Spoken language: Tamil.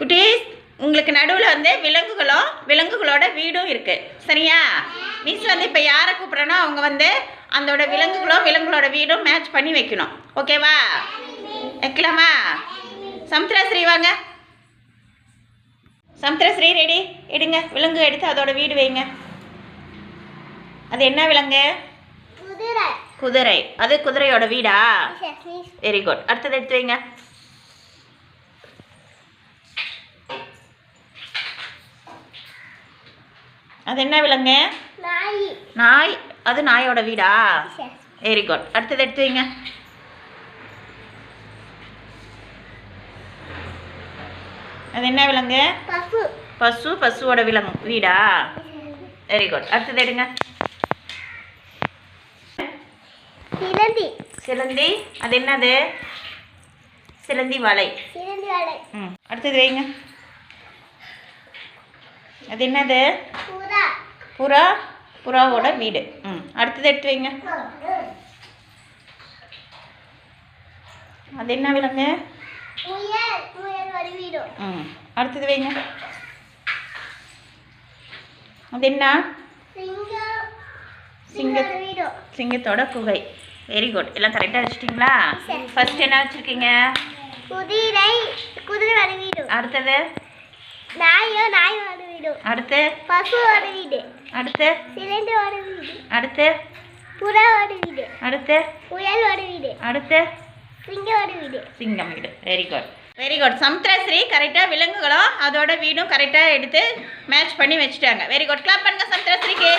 குட்டீஸ் உங்களுக்கு நடுவில் வந்து விலங்குகளும் விலங்குகளோட வீடும் இருக்குது சரியா? மிஸ் வந்து இப்போ யாரை கூப்பிட்றேனோ அவங்க வந்து அதோட விலங்குகளும் விலங்குகளோட வீடும் மேட்ச் பண்ணி வைக்கணும். ஓகேவா வைக்கலாமா? சமுத்திரஸ்ரீ வாங்க. சமுத்திரஸ்ரீ ரெடி எடுங்க. விலங்கு எடுத்து அதோட வீடு வைங்க. அது என்ன விலங்கு? குதிரை. அது குதிரையோட வீடா. வெரி குட் அடுத்தது எடுத்து வைங்க. அது என்ன விலங்கு? நாய். நாய்? அது நாயோட வீடா. வெரி குட் அடுத்தது எடுத்து வைங்க அது என்ன விலங்கு? பசு. பசு பசுவோட விலங்கு. வீடா? வெரி குட் அடுத்தது எடுங்க. சிலந்தி. சிலந்தி? அது என்னது? சிலந்தி வலை. சிலந்தி வலை. ம். அடுத்தது வைங்க. அது என்னது? புறா புறா புறாவோட வீடு. ம் அடுத்தது எடுத்து வைங்க. அது என்ன விலங்கு? ம் அடுத்தது வைங்க. அது என்ன? சிங்க- சிங்கத்தோட குகை. வெரி குட் எல்லாம் கரெக்டாக வச்சுட்டிங்களா. ஃபர்ஸ்ட் என்ன வச்சுருக்கீங்க? குதிரை குதிரை அடுத்தது? அடுத்து? பசு ஒரு வீடு. அடுத்து? ஒரு வீடு. அடுத்து? புறா ஒரு வீடு. அடுத்து? முயல் ஒரு வீடு. அடுத்து? சிங்கம் ஒரு வீடு. சிங்கம் வீடு. Very good very good Samuthirasri கரெக்டாக விலங்குகளும் அதோட வீடும் கரெக்டாக எடுத்து மேட்ச் பண்ணி வச்சுட்டாங்க. வெரி குட் கிளாப் பண்ணுங்க சமுத்திரஸ்ரீக்கு.